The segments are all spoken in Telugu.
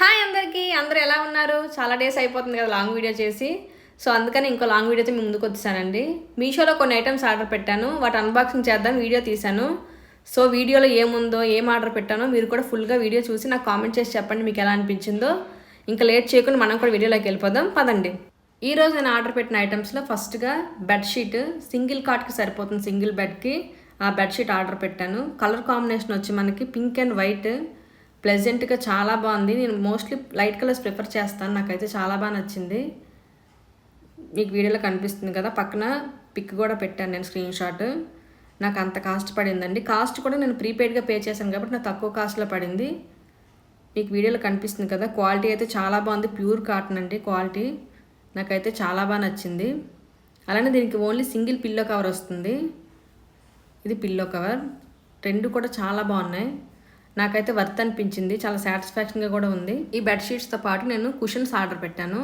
హాయ్ అందరికీ అందరూ ఎలా ఉన్నారు? చాలా డేస్ అయిపోతుంది కదా లాంగ్ వీడియో చేసి. సో అందుకని ఇంకో లాంగ్ వీడియోతో మీ ముందుకు వచ్చానండి మీషోలో కొన్ని ఐటమ్స్ ఆర్డర్ పెట్టాను. వాటి అన్బాక్సింగ్ చేద్దాం వీడియో తీశాను. సో వీడియోలో ఏముందో ఏం ఆర్డర్ పెట్టానో మీరు కూడా ఫుల్గా వీడియో చూసి నాకు కామెంట్ చేసి చెప్పండి మీకు ఎలా అనిపించిందో. ఇంకా లేట్ చేయకుండా మనం కూడా వీడియోలోకి వెళ్ళిపోదాం. పదండి. ఈరోజు నేను ఆర్డర్ పెట్టిన ఐటమ్స్లో ఫస్ట్గా బెడ్షీట్ సింగిల్ కాట్కి సరిపోతుంది సింగిల్ బెడ్కి. ఆ బెడ్షీట్ ఆర్డర్ పెట్టాను. కలర్ కాంబినేషన్ వచ్చి మనకి పింక్ అండ్ వైట్. ప్లెజెంట్గా చాలా బాగుంది. నేను మోస్ట్లీ లైట్ కలర్స్ ప్రిఫర్ చేస్తాను. నాకైతే చాలా బాగా నచ్చింది. మీకు వీడియోలో కనిపిస్తుంది కదా పక్కన పిక్ కూడా పెట్టాను నేను స్క్రీన్ షాట్. నాకు అంత కాస్ట్ పడిందండి. కాస్ట్ కూడా నేను ప్రీపెయిడ్గా పే చేశాను కాబట్టి నాకు తక్కువ కాస్ట్లో పడింది. మీకు వీడియోలో కనిపిస్తుంది కదా క్వాలిటీ అయితే చాలా బాగుంది. ప్యూర్ కాటన్ అండి క్వాలిటీ. నాకైతే చాలా బాగా నచ్చింది. అలానే దీనికి ఓన్లీ సింగిల్ పిల్లో కవర్ వస్తుంది. ఇది పిల్లో కవర్. రెండు కూడా చాలా బాగున్నాయి. నాకైతే వర్త్ అనిపించింది. చాలా సాటిస్ఫాక్షన్గా కూడా ఉంది. ఈ బెడ్షీట్స్తో పాటు నేను కుషన్స్ ఆర్డర్ పెట్టాను.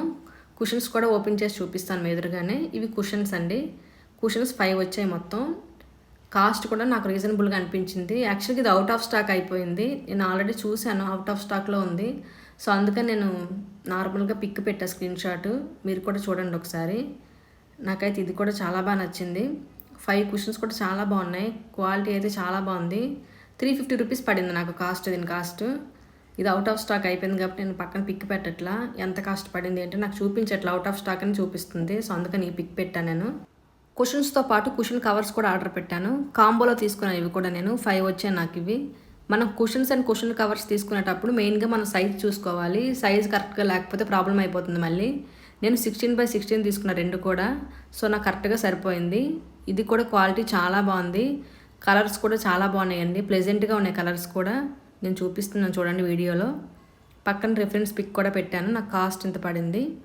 కుషన్స్ కూడా ఓపెన్ చేసి చూపిస్తాను మీ ఎదురుగానే. ఇవి కుషన్స్ అండి. కుషన్స్ ఫైవ్ వచ్చాయి మొత్తం. కాస్ట్ కూడా నాకు రీజనబుల్గా అనిపించింది. యాక్చువల్గా ఇది అవుట్ ఆఫ్ స్టాక్ అయిపోయింది. నేను ఆల్రెడీ చూశాను అవుట్ ఆఫ్ స్టాక్లో ఉంది. సో అందుకని నేను నార్మల్గా పిక్ పెట్టా స్క్రీన్ షాట్ మీరు కూడా చూడండి ఒకసారి. నాకైతే ఇది కూడా చాలా బాగా నచ్చింది. ఫైవ్ కుషన్స్ కూడా చాలా బాగున్నాయి. క్వాలిటీ అయితే చాలా బాగుంది. త్రీ ఫిఫ్టీ రూపీస్ పడింది నాకు కాస్ట్ దీని కాస్ట్. ఇది అవుట్ ఆఫ్ స్టాక్ అయిపోయింది కాబట్టి నేను పక్కన పిక్ పెట్టట్లా. ఎంత కాస్ట్ పడింది అంటే నాకు చూపించట్లా. అవుట్ ఆఫ్ స్టాక్ అని చూపిస్తుంది. సో అందుకని ఈ పిక్ పెట్టాను నేను. కుషన్స్తో పాటు కుషన్ కవర్స్ కూడా ఆర్డర్ పెట్టాను. కాంబోలో తీసుకున్నాను ఇవి కూడా నేను. ఫైవ్ వచ్చాయి నాకు ఇవి. మనం కుషన్స్ అండ్ కుషన్ కవర్స్ తీసుకునేటప్పుడు మెయిన్గా మనం సైజ్ చూసుకోవాలి. సైజ్ కరెక్ట్గా లేకపోతే ప్రాబ్లం అయిపోతుంది మళ్ళీ. నేను సిక్స్టీన్ బై సిక్స్టీన్ తీసుకున్న రెండు కూడా. సో నాకు కరెక్ట్గా సరిపోయింది. ఇది కూడా క్వాలిటీ చాలా బాగుంది. కలర్స్ కూడా చాలా బాగున్నాయండి. ప్లెజెంట్గా ఉన్నాయి కలర్స్ కూడా. నేను చూపిస్తున్నాను చూడండి వీడియోలో. పక్కన రిఫరెన్స్ పిక్ కూడా పెట్టాను. నాకు కాస్ట్ ఇంత పడింది?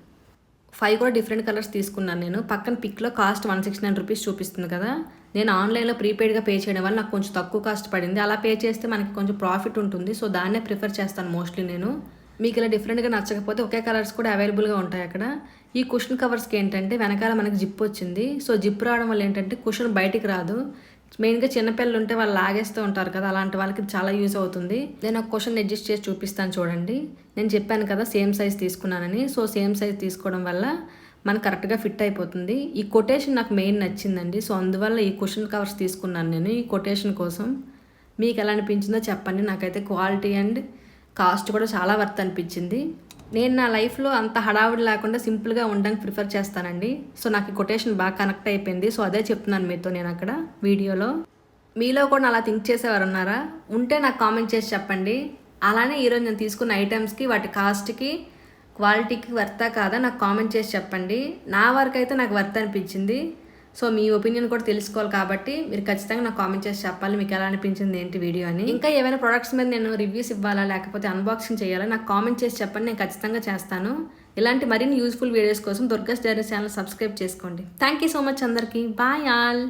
ఫైవ్ కూడా డిఫరెంట్ కలర్స్ తీసుకున్నాను నేను. పక్కన పిక్లో cost one sixty nine rupees చూపిస్తుంది కదా. నేను ఆన్లైన్లో ప్రీపెయిడ్గా పే చేయడం వల్ల నాకు కొంచెం తక్కువ కాస్ట్ పడింది. అలా పే చేస్తే మనకి కొంచెం ప్రాఫిట్ ఉంటుంది. సో దాన్నే ప్రిఫర్ చేస్తాను మోస్ట్లీ నేను. మీకు ఇలా డిఫరెంట్గా నచ్చకపోతే ఒకే కలర్స్ కూడా అవైలబుల్గా ఉంటాయి అక్కడ. ఈ కుషన్ కవర్స్కి ఏంటంటే వెనకాల మనకి జిప్ వచ్చింది. సో జిప్ రావడం వల్ల ఏంటంటే కుషన్ బయటికి రాదు. మెయిన్గా చిన్నపిల్లలు ఉంటే వాళ్ళు లాగేస్తూ ఉంటారు కదా అలాంటి వాళ్ళకి చాలా యూజ్ అవుతుంది. నేను ఒక క్వశ్చన్ అడ్జస్ట్ చేసి చూపిస్తాను చూడండి. నేను చెప్పాను కదా సేమ్ సైజ్ తీసుకున్నానని. సో సేమ్ సైజ్ తీసుకోవడం వల్ల మనకు కరెక్ట్గా ఫిట్ అయిపోతుంది. ఈ కొటేషన్ నాకు మెయిన్ నచ్చిందండి. సో అందువల్ల ఈ క్వశ్చన్ కవర్స్ తీసుకున్నాను నేను ఈ కొటేషన్ కోసం. మీకు ఎలా అనిపించిందో చెప్పండి. నాకైతే క్వాలిటీ అండ్ కాస్ట్ కూడా చాలా వర్త్ అనిపించింది. నేను నా లైఫ్లో అంత హడావుడి లేకుండా సింపుల్గా ఉండడానికి ప్రిఫర్ చేస్తానండి. సో నాకు ఈ కొటేషన్ బాగా కనెక్ట్ అయిపోయింది. సో అదే చెప్తున్నాను మీతో నేను అక్కడ వీడియోలో. మీలో కూడా అలా థింక్ చేసేవారు ఉన్నారా ఉంటే నాకు కామెంట్ చేసి చెప్పండి. అలానే ఈరోజు నేను తీసుకున్న ఐటమ్స్కి వాటి కాస్ట్కి క్వాలిటీకి వర్తా కాదా నాకు కామెంట్ చేసి చెప్పండి. నా వరకు అయితే నాకు వర్త్ అనిపించింది. సో మీ ఒపీనియన్ కూడా తెలుసుకోవాలి కాబట్టి మీరు ఖచ్చితంగా నాకు కామెంట్ చేసి చెప్పాలి. మీకు ఎలా అనిపించింది ఏంటి వీడియో అని? ఇంకా ఏమైనా ప్రొడక్ట్స్ మీద నేను రివ్యూస్ ఇవ్వాలా లేకపోతే అన్బాక్సింగ్ చేయాలా నాకు కామెంట్ చేసి చెప్పండి. నేను ఖచ్చితంగా చేస్తాను. ఇలాంటి మరిన్ని యూస్ఫుల్ వీడియోస్ కోసం దుర్గస్ డైరీ ఛానల్ సబ్స్క్రైబ్ చేసుకోండి. థ్యాంక్ యూ సో మచ్ అందరికీ. Bye all